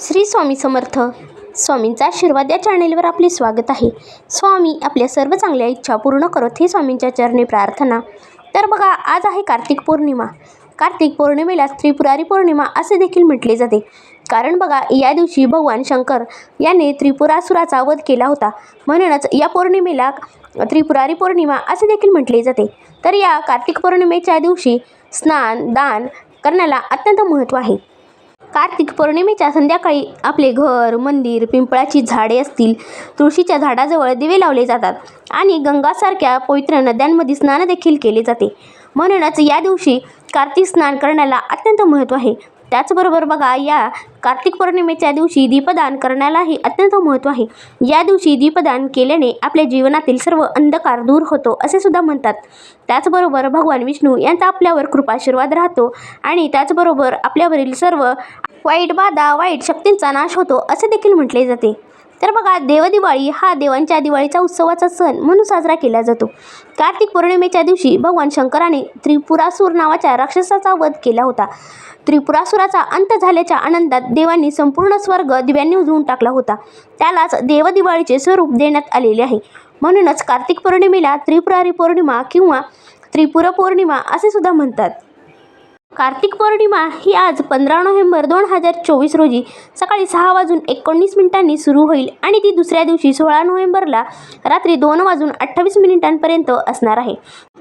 श्री स्वामी समर्थ. स्वामींचा आशीर्वाद या चॅनेलवर आपले स्वागत आहे. स्वामी आपल्या सर्व चांगल्या इच्छा पूर्ण करत ही स्वामींच्या चरणी प्रार्थना. तर बघा आज आहे कार्तिक पौर्णिमा. कार्तिक पौर्णिमेला त्रिपुरारी पौर्णिमा असे देखील म्हटले जाते. कारण बघा या दिवशी भगवान शंकर याने त्रिपुरासुराचा वध केला होता. म्हणूनच या पौर्णिमेला त्रिपुरारी पौर्णिमा असे देखील म्हटले जाते. तर या कार्तिक पौर्णिमेच्या दिवशी स्नान दान करण्याला अत्यंत महत्त्व आहे. कार्तिक पौर्णिमेच्या संध्याकाळी आपले घर मंदिर पिंपळाची झाडे असतील तुळशीच्या झाडाजवळ दिवे लावले जातात आणि गंगासारख्या पवित्र नद्यांमध्ये स्नान देखील केले जाते. म्हणूनच या दिवशी कार्तिक स्नान करण्याला अत्यंत महत्त्व आहे. त्याचबरोबर बघा या कार्तिक पौर्णिमेच्या दिवशी दीपदान करण्यालाही अत्यंत महत्त्व आहे. या दिवशी दीपदान केल्याने आपल्या जीवनातील सर्व अंधकार दूर होतो असे सुद्धा म्हणतात. त्याचबरोबर भगवान विष्णू यांचा आपल्यावर कृपाशीर्वाद राहतो आणि त्याचबरोबर आपल्यावरील सर्व वाईट बाधा वाईट शक्तींचा नाश होतो असे देखील म्हटले जाते. तर बघा देवदिवाळी हा देवांच्या दिवाळीचा उत्सवाचा सण म्हणून साजरा केला जातो. कार्तिक पौर्णिमेच्या दिवशी भगवान शंकराने त्रिपुरासूर नावाच्या राक्षसाचा वध केला होता. त्रिपुरासुराचा अंत झाल्याच्या आनंदात देवांनी संपूर्ण स्वर्ग दिव्यांनी उजळून टाकला होता. त्यालाच देवदिवाळीचे स्वरूप देण्यात आलेले आहे. म्हणूनच कार्तिक पौर्णिमेला त्रिपुरारी पौर्णिमा किंवा त्रिपुरा पौर्णिमा असे सुद्धा म्हणतात. कार्तिक पौर्णिमा ही आज पंधरा नोव्हेंबर दोन हजार चोवीस रोजी सकाळी सहा वाजून एकोणीस मिनिटांनी सुरू होईल आणि ती दुसऱ्या दिवशी सोळा नोव्हेंबरला रात्री दोन वाजून अठ्ठावीस मिनिटांपर्यंत असणार आहे.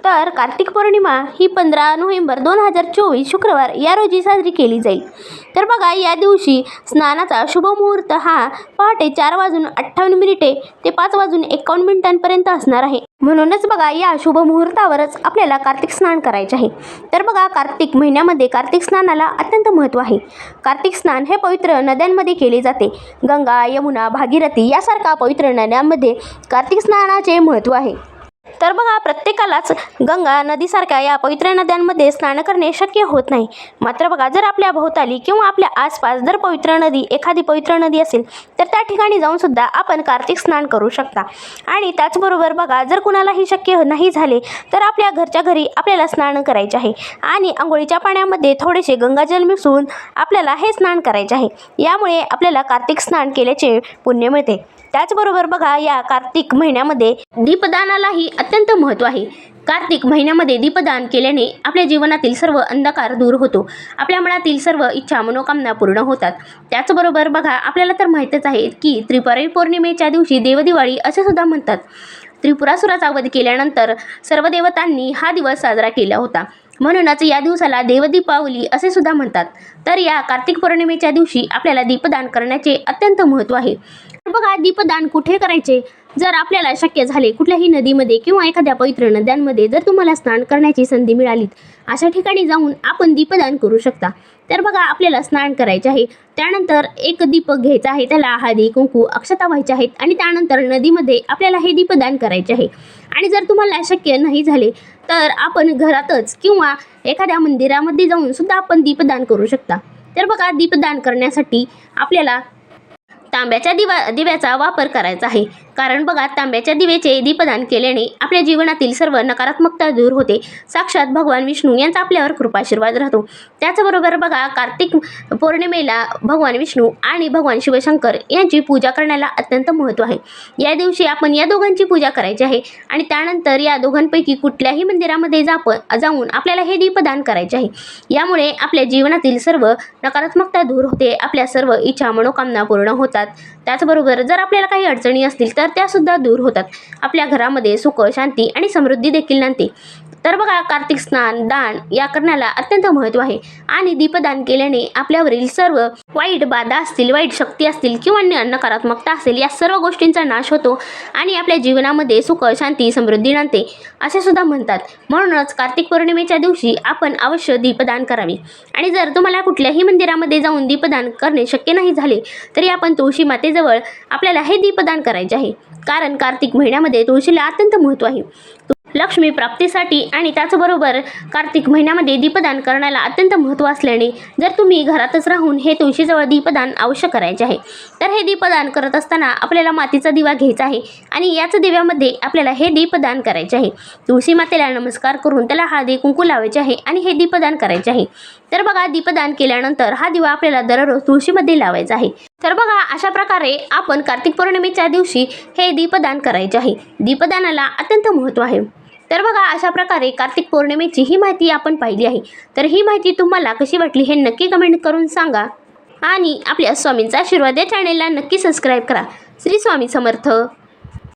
तर कार्तिक पौर्णिमा ही पंधरा नोव्हेंबर दोन हजार चोवीस शुक्रवार या रोजी साजरी केली जाईल. तर बघा या दिवशी स्नानाचा शुभ मुहूर्त हा पहाटे चार वाजून अठ्ठावन्न मिनिटे ते पाच वाजून एकावन्न मिनिटांपर्यंत असणार आहे. म्हणूनच बघा या शुभ मुहूर्तावरच आपल्याला कार्तिक स्नान करायचे आहे. तर बघा कार्तिक महिन्यामध्ये कार्तिक स्नानाला अत्यंत महत्त्व आहे. कार्तिक स्नान हे पवित्र नद्यांमध्ये केले जाते. गंगा यमुना भागीरथी यासारख्या पवित्र नद्यांमध्ये कार्तिक स्नानाचे महत्त्व आहे. तर बघा प्रत्येकालाच गंगा नदीसारख्या या पवित्र नद्यांमध्ये स्नान करणे शक्य होत नाही. मात्र बघा जर आपल्या भोवताली किंवा आपल्या आसपास जर पवित्र नदी एखादी पवित्र नदी असेल तर त्या ठिकाणी जाऊन सुद्धा आपण कार्तिक स्नान करू शकता. आणि त्याचबरोबर बघा जर कुणालाही शक्य नाही झाले तर आपल्या घरच्या घरी आपल्याला स्नान करायचे आहे. आणि आंघोळीच्या पाण्यामध्ये थोडेसे गंगाजल मिसळून आपल्याला हे स्नान करायचे आहे. यामुळे आपल्याला कार्तिक स्नान केल्याचे पुण्य मिळते. त्याचबरोबर बघा या कार्तिक महिन्यामध्ये दीपदानालाही अत्यंत महत्त्व आहे. कार्तिक महिन्यामध्ये दीपदान केल्याने आपल्या जीवनातील सर्व अंधकार दूर होतो. आपल्या मनातील सर्व इच्छा मनोकामना पूर्ण होतात. त्याचबरोबर बघा आपल्याला तर माहीतच आहे की त्रिपुरारी पौर्णिमेच्या दिवशी देवदिवाळी असे सुद्धा म्हणतात. त्रिपुरासुराचा वध केल्यानंतर सर्व देवतांनी हा दिवस साजरा केला होता. म्हणूनच या दिवसाला देवदीपावली असे सुद्धा म्हणतात. तर या कार्तिक पौर्णिमेच्या दिवशी आपल्याला दीपदान करण्याचे अत्यंत महत्त्व आहे. बघा दीपदान कुठे करायचे? जर आपल्याला शक्य झाले कुठल्याही नदीमध्ये किंवा एखाद्या पवित्र नद्यांमध्ये जर तुम्हाला स्नान करण्याची संधी मिळाली अशा ठिकाणी जाऊन आपण दीपदान करू शकता. तर बघा आपल्याला स्नान करायचे आहे. त्यानंतर एक दीपक घ्यायचा आहे. त्याला हळदी कुंकू अक्षता व्हायच्या आहेत आणि त्यानंतर नदीमध्ये आपल्याला हे दीपदान करायचे आहे. आणि जर तुम्हाला शक्य नाही झाले तर आपण घरातच किंवा एखाद्या मंदिरामध्ये जाऊन सुद्धा आपण दीपदान करू शकता. तर बघा दीपदान करण्यासाठी आपल्याला तांब्याच्या दिवा दिव्याचा वापर करायचा आहे. कारण बघा तांब्याच्या दिवेचे दीपदान केल्याने आपल्या जीवनातील सर्व नकारात्मकता दूर होते. साक्षात भगवान विष्णू यांचा आपल्यावर कृपाशीर्वाद राहतो. त्याचबरोबर बघा कार्तिक पौर्णिमेला भगवान विष्णू आणि भगवान शिवशंकर यांची पूजा करण्याला अत्यंत महत्त्व आहे. या दिवशी आपण या दोघांची पूजा करायची आहे आणि त्यानंतर या दोघांपैकी कुठल्याही मंदिरामध्ये जाप जाऊन आपल्याला हे दीपदान करायचे आहे. यामुळे आपल्या जीवनातील सर्व नकारात्मकता दूर होते आपल्या सर्व इच्छा मनोकामना पूर्ण होतात. त्याचबरोबर जर आपल्याला काही अडचणी असतील तर तर त्यासुद्धा दूर होतात. आपल्या घरामध्ये सुख शांती आणि समृद्धी देखील नांदते. तर बघा कार्तिक स्नान दान या करण्याला अत्यंत महत्त्व आहे. आणि दीपदान केल्याने आपल्यावरील सर्व वाईट बाधा असतील वाईट शक्ती असतील किंवा नकारात्मकता असेल या सर्व गोष्टींचा नाश होतो आणि आपल्या जीवनामध्ये सुख शांती समृद्धी नांदते असे सुद्धा म्हणतात. म्हणूनच कार्तिक पौर्णिमेच्या दिवशी आपण अवश्य दीपदान करावे. आणि जर तुम्हाला कुठल्याही मंदिरामध्ये जाऊन दीपदान करणे शक्य नाही झाले तरी आपण तुळशी मातेजवळ आपल्याला हे दीपदान करायचे आहे. कारण कार्तिक महिन्यामध्ये तुळशीला अत्यंत महत्त्व आहे. लक्ष्मी प्राप्तीसाठी आणि त्याचबरोबर कार्तिक महिन्यामध्ये दीपदान करण्याला अत्यंत महत्त्व असल्याने जर तुम्ही घरातच राहून हे तुळशीजवळ दीपदान अवश्य करायचे आहे. तर हे दीपदान करत असताना आपल्याला मातीचा दिवा घ्यायचा आहे आणि याच दिव्यामध्ये आपल्याला हे दीपदान करायचे आहे. तुळशी मातेला नमस्कार करून त्याला हळदी कुंकू लावायचे आहे आणि हे दीपदान करायचे आहे. तर बघा दीपदान केल्यानंतर हा दिवा आपल्याला दररोज तुळशीमध्ये लावायचा आहे. तर बघा अशा प्रकारे आपण कार्तिक पौर्णिमेच्या दिवशी हे दीपदान करायचे आहे. दीपदानाला अत्यंत महत्त्व आहे. तर बघा अशा प्रकारे कार्तिक पौर्णिमेची ही माहिती आपण पाहिली आहे. तर ही माहिती तुम्हाला कशी वाटली हे नक्की कमेंट करून सांगा. आणि आपल्या स्वामींचा आशीर्वाद या चॅनेलला नक्की सबस्क्राईब करा. श्री स्वामी समर्थ.